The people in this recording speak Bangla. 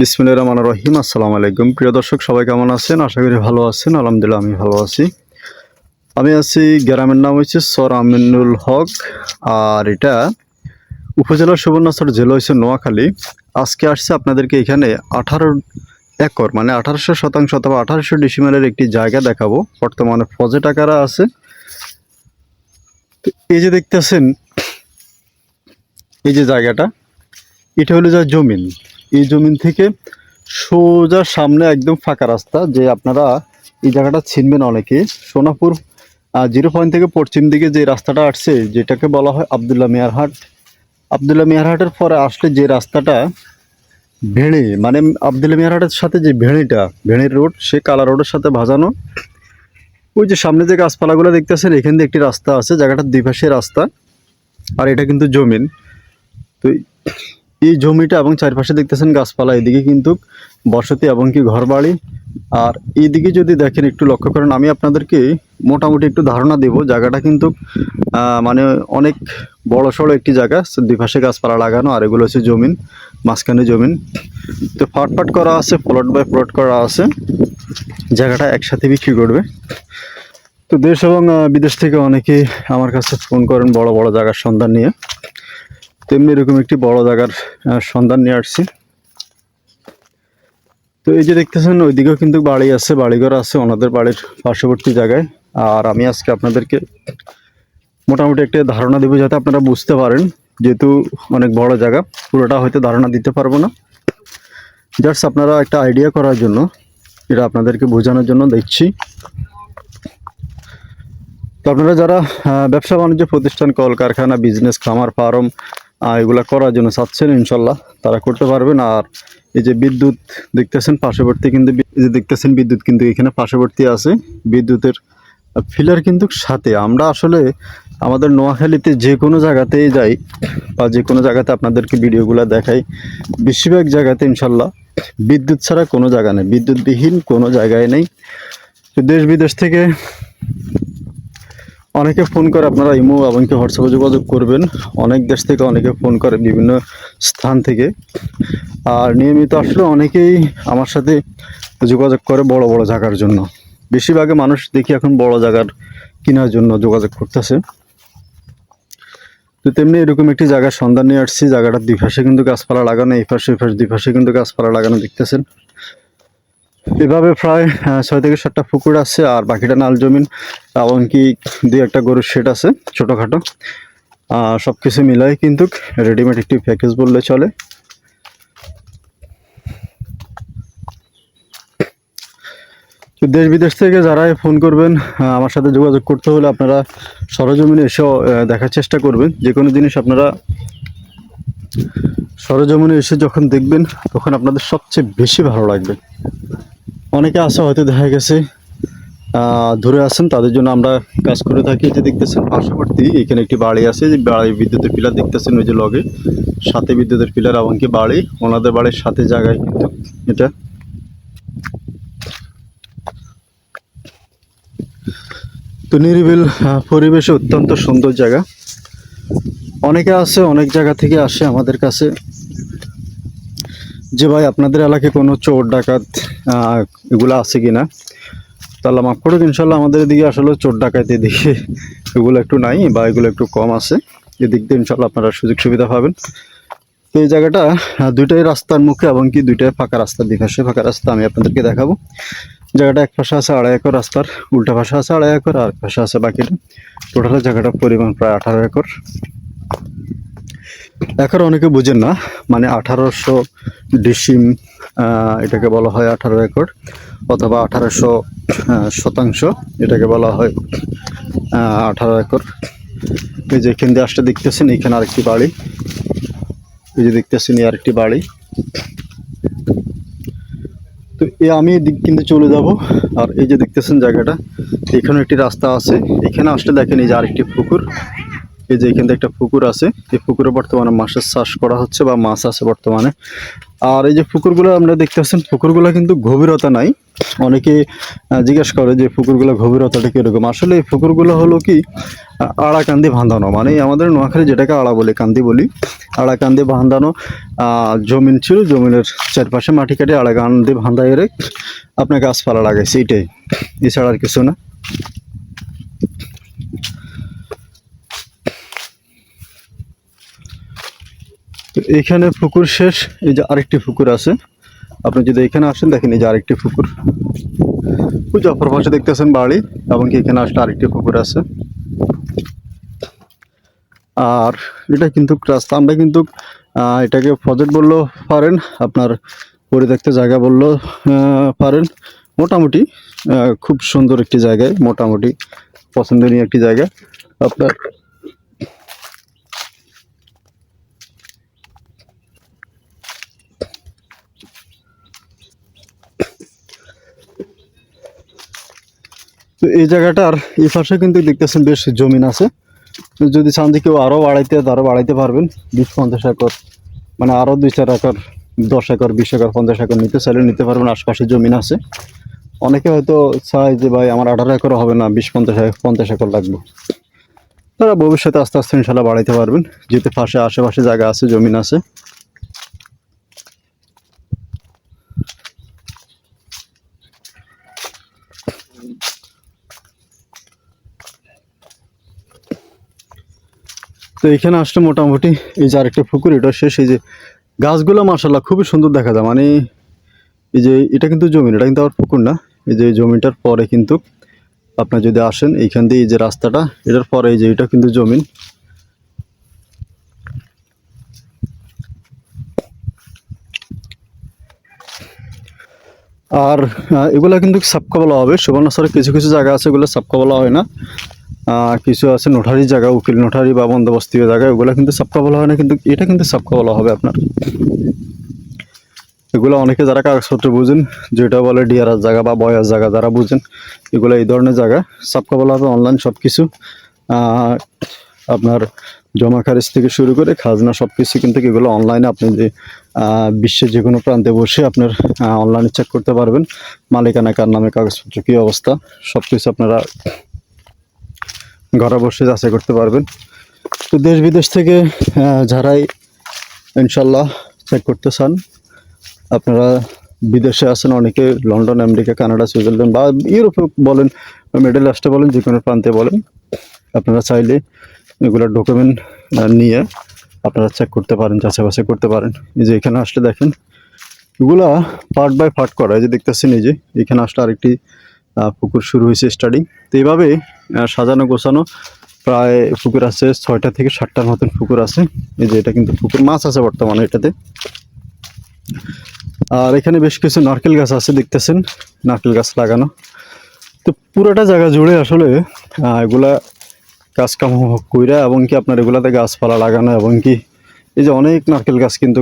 বিসমিল্লাহির রহমানির রহিম। আসসালামু আলাইকুম। প্রিয় দর্শক, সবাই কেমন আছেন? আশা করি ভালো আছেন। আলহামদুলিল্লাহ, আমি ভালো আছি। আমি আছি, গ্রামের নাম হচ্ছে সর আমিনুল হক। আর এটা উপজেলা সুবর্ণচর জেলা হয়েছে নোয়াখালী। আজকে আসছে আপনাদেরকে এখানে আঠারো একর মানে আঠারোশো শতাংশ অথবা আঠারোশো ডিসিমেলের একটি জায়গা দেখাবো। বর্তমানে ফজে টাকারা আছে। তো এই যে দেখতেছেন, এই যে জায়গাটা, এটা হলো যা জমিন। এই জমিন থেকে সোজা সামনে একদম ফাঁকা রাস্তা যে আপনারা এই জায়গাটা ছিনবেন অনেকে সোনাপুর জিরো পয়েন্ট থেকে পশ্চিম দিকে যে রাস্তাটা আসছে, যেটাকে বলা হয় আবদুল্লাহ মিয়ারহাট আবদুল্লাহ মিয়ারহাটের পরে আসলে যে রাস্তাটা ভেড়ে মানে আবদুল্লাহ মিয়ারহাটের সাথে যে ভেড়িটা, ভেড়ির রোড, সে কালা রোডের সাথে ভাজানো ওই যে সামনে যে গাছপালাগুলো দেখতেছেন, এখান দিয়ে একটি রাস্তা আছে, জায়গাটার দুই রাস্তা, আর এটা কিন্তু জমিন। তো এই জমিটা এবং চারপাশে দেখতেছেন গাছপালা, এদিকে কিন্তু বসতি এবং কি ঘরবাড়ি। আর এইদিকে যদি দেখেন একটু লক্ষ্য করেন, আমি আপনাদেরকে মোটামুটি একটু ধারণা দেব, জায়গাটা কিন্তু মানে অনেক বড় সড়ো একটি জায়গা, দুই পাশে গাছপালা লাগানো, আর এগুলো হচ্ছে জমিন, মাঝখানে জমিন। তো ফাট ফাট করা আছে প্লট বাই প্লট করা আছে। জায়গাটা একসাথে বিক্রি করবে। তো দেশ এবং বিদেশ থেকে অনেকেই আমার কাছে ফোন করেন বড় বড় জায়গার সন্ধান নিয়ে। তেমনি এরকম একটি বড় জায়গার সন্ধান নিয়ে আসছি। তো এই যে দেখতেছেন, ওইদিকেও কিন্তু বাড়ি আছে, বাড়িঘর আছে, ওনাদের বাড়ির পার্শ্ববর্তী জায়গায়। আর আমি আজকে আপনাদেরকে মোটামুটি একটা ধারণা দেবো যাতে আপনারা বুঝতে পারেন, যেহেতু অনেক বড় জায়গা, পুরোটা হয়তো ধারণা দিতে পারব না। জাস্ট আপনারা একটা আইডিয়া করার জন্য, এটা আপনাদেরকে বোঝানোর জন্য দেখছি। তো আপনারা যারা ব্যবসা বাণিজ্য প্রতিষ্ঠান, কলকারখানা, বিজনেস, খামার, ফার্ম এগুলা করার জন্য চাচ্ছেন ইনশাল্লাহ। তারা করতে পারবেন। আর এই যে বিদ্যুৎ দেখতেছেন, পার্শ্ববর্তী কিন্তু যে দেখতেছেন বিদ্যুৎ কিন্তু এখানে পার্শ্ববর্তী আছে। বিদ্যুতের ফিলার কিন্তু সাথে। আমরা আসলে আমাদের নোয়াখালীতে যে কোনো জায়গাতেই যাই বা যে কোনো জায়গাতে আপনাদেরকে ভিডিওগুলো দেখাই, বেশিরভাগ জায়গাতে ইনশাল্লাহ বিদ্যুৎ ছাড়া কোনো জায়গা নেই। বিদ্যুৎবিহীন কোনো জায়গায় নেই। দেশ বিদেশ থেকে অনেকে ফোন করে আপনারা ইমো এবং কি হোয়াটসঅ্যাপে যোগাযোগ করবেন। অনেক দেশ থেকে অনেকে ফোন করে বিভিন্ন স্থান থেকে। আর নিয়মিত আসলে অনেকেই আমার সাথে যোগাযোগ করে বড় বড় জায়গার জন্য। বেশিরভাগে মানুষ দেখি এখন বড় জায়গার কেনার জন্য যোগাযোগ করতেছে। তো তেমনি এরকম একটি জায়গার সন্ধান নিয়ে আসছি। জায়গাটার দুই পাশে কিন্তু গাছপালা লাগানো, এই পাশে এই পাশে দুই পাশে কিন্তু গাছপালা লাগানো দেখতেছেন। এভাবে প্রায় ছয় থেকে সাতটা পুকুর আছে আর বাকিটা নাল জমিন এবং কি দুই একটা গরুর শেড আছে, ছোটোখাটো। আর সব কিছু মিলাই কিন্তু রেডিমেড একটি প্যাকেজ বললে চলে। তো দেশ বিদেশ থেকে যারাই ফোন করবেন আমার সাথে যোগাযোগ করতে হলে আপনারা সরজমিনে এসেও দেখার চেষ্টা করবেন। যে কোনো জিনিস আপনারা সরজমিনে এসে যখন দেখবেন, তখন আপনাদের সবচেয়ে বেশি ভালো লাগবে। অনেকে আছে, হয়তো দেখা গেছে ধরে আছেন, তাদের জন্য আমরা কাজ করে থাকি। যে দেখতেছেন, পার্শ্ববর্তী, এখানে একটি বাড়ি আছে, যে বাড়ি বিদ্যুতের পিলার দেখতেছেন, ওই যে লগে। সাথে বিদ্যুতের পিলার এবং কি বাড়ি, ওনাদের বাড়ির সাথে জায়গায় কিন্তু এটা। তো নিরিবিল পরিবেশে অত্যন্ত সুন্দর জায়গা। অনেকে আছে, অনেক জায়গা থেকে আসে আমাদের কাছে। যে ভাই, আপনাদের এলাকায় কোনো চোর, ডাকাত এগুলো আছে কি না তাহলে মাফ করুক ইনশাল্লাহ আমাদের এদিকে আসলে চোর, ডাকাত এদিকে এগুলো একটু নাই বা এগুলো একটু কম আছে। এদিক দিয়ে ইনশাল্লাহ আপনারা সুযোগ সুবিধা পাবেন। তো এই জায়গাটা দুইটাই রাস্তার মুখে এবং কি দুইটাই ফাঁকা রাস্তার দিকে ফাঁকা রাস্তা আমি আপনাদেরকে দেখাবো। জায়গাটা এক পাশে আছে আড়াই একর রাস্তার, উল্টা পাশে আছে আড়াই একর, আর এক পাশে আছে বাকিটা। টোটাল জায়গাটার পরিমাণ প্রায় আঠারো একর। একর অনেকে বুঝেন না মানে আঠারোশো ডিসিম এটাকে বলা হয় আঠারো একর, অথবা আঠারোশো শতাংশ এটাকে বলা হয় আঠারো একর। এই যে এখান দিয়ে আসতে দেখতেছেন, এখানে আরেকটি বাড়ি। এই যে দেখতেছেন, এই আরেকটি বাড়ি। তো এ আমি এদিক কিন্তু চলে যাব, আর এই যে দেখতেছেন জায়গাটা এখানে একটি রাস্তা আছে। এখানে আসলে দেখেন এই যে আরেকটি পুকুর। এই যে এখানে একটা পুকুর আছে এই পুকুরে বর্তমানে মাছের চাষ করা হচ্ছে বা মাছ আছে বর্তমানে। আর এই যে পুকুরগুলো আমরা দেখতে পাচ্ছেন পুকুরগুলো কিন্তু গভীরতা নাই। অনেকে জিজ্ঞেস করে যে পুকুরগুলো গভীরতাটা কীরকম? আসলে এই পুকুরগুলো হলো কি আহ, আড়া কান্দি বাঁধানো। মানে আমাদের নোয়াখালী যেটাকে আড়া বলি কান্দি বলি আড়া কান্দি বাঁধানো জমিন ছিল। জমিনের চারপাশে মাটি কাটে আড়া কান্দি বাঁধা এরে আপনার গাছপালা লাগাইছে এটাই। এছাড়া আর কিছু না। তো এইখানে পুকুর শেষ, এই যে আরেকটি পুকুর আছে। আপনি যদি এখানে আসেন, দেখেন এই যে আরেকটি পুকুর। ওই যে অপর পাশে দেখতেছেন বাড়ি, এবং কি এখানে আসলে আরেকটি পুকুর আছে। আর এটা কিন্তু রাস্তা, আমরা কিন্তু এটাকে প্রজেক্ট বললেও পারেন, আপনার পরে পরিত্যক্ত জায়গা বললেও পারেন। মোটামুটি খুব সুন্দর একটি জায়গায়, মোটামুটি পছন্দনীয় একটি জায়গা। আপনার তো এই জায়গাটার এই পাশে কিন্তু দেখতেছেন বেশ জমিন আছে। যদি চান যে কেউ আরও বাড়াইতে আরও বাড়াইতে পারবেন। বিশ, পঞ্চাশ একর মানে আরও দুই, চার একর, দশ একর, বিশ একর, পঞ্চাশ একর নিতে চাইলে নিতে পারবেন, আশপাশে জমিন আছে। অনেকে হয়তো চায় যে, ভাই, আমার আঠারো একর হবে না, বিশ, পঞ্চাশ পঞ্চাশ একর লাগবে। তারা ভবিষ্যতে আস্তে আস্তে ইনশাল্লাহ বাড়াইতে পারবেন। যেহেতু পাশে আশেপাশে জায়গা আছে, জমিন আছে। তো এখানে আসলে মোটামুটি এই যে আরেকটা পুকুর, এটা শেষ। এই যে গাছগুলো মাসাল্লাহ খুবই সুন্দর দেখা যায়। মানে এই যে এটা কিন্তু জমিন এটা কিন্তু আবার পুকুর না। এই যে জমিটার পরে কিন্তু আপনার যদি আসেন, এইখান দিয়ে এই যে রাস্তাটা, এটার পরে এই যে এটা কিন্তু জমিন আর এগুলা কিন্তু সাবকা বলা হবে। সুবর্ণচরে কিছু কিছু জায়গা আছে, এগুলো সাবকা বলা হয় না। কিছু আছে নোটারি জায়গা, উকিল নোটারি বা বন্দোবস্তীয় জায়গা ওগুলো কিন্তু সাবকা বলা হয় না, কিন্তু এটা কিন্তু সাবকা বলা হবে আপনার। এগুলো অনেকে যারা কাগজপত্র বুঝেন, যেটা বলে ডিআরআর জায়গা বা বয়ার জায়গা যারা বুঝেন, এগুলো এই ধরনের জায়গা সাবকা বলা হবে অনলাইন সব কিছু আপনার জমা খারিজ থেকে শুরু করে খাজনা সব কিছু কিন্তু এগুলো অনলাইনে আপনি যে বিশ্বের যে কোনো প্রান্তে বসে আপনার অনলাইনে চেক করতে পারবেন। মালিকানা কার নামে কাগজপত্র কী অবস্থা সব কিছু আপনারা ঘরে বসে যাচাই করতে পারবেন। তো দেশ বিদেশ থেকে যারাই ইনশাল্লাহ চেক করতে চান, আপনারা বিদেশে আছেন, অনেকে লন্ডন, আমেরিকা, কানাডা, সুইজারল্যান্ড বা ইউরোপে বলেন, মিডল ইস্টে বলেন, যে কোনো প্রান্তে বলেন, আপনারা চাইলে এগুলো ডকুমেন্ট নিয়ে আপনারা চেক করতে পারেন যাচাই বাছাই করতে পারেন। এই যে এখানে আসলে দেখেন, এগুলা পার্ট বাই পার্ট করা, এই যে দেখতেছেন এই যে, এখানে আসলে আরেকটি পুকুর শুরু হয়েছে স্টাডি তো এইভাবে সাজানো গোছানো প্রায় পুকুর আছে, ছয়টা থেকে সাতটার মতন পুকুর আছে। এই যে এটা কিন্তু পুকুর মাছ আছে বর্তমানে এটাতে। আর এখানে বেশ কিছু নারকেল গাছ আছে, দেখতেছেন, নারকেল গাছ লাগানো। তো পুরোটা জায়গা জুড়ে আসলে এগুলা কাজ কাম কইরা এবং কি আপনার এগুলাতে গাছপালা লাগানো এবং কি, এই যে অনেক নারকেল গাছ কিন্তু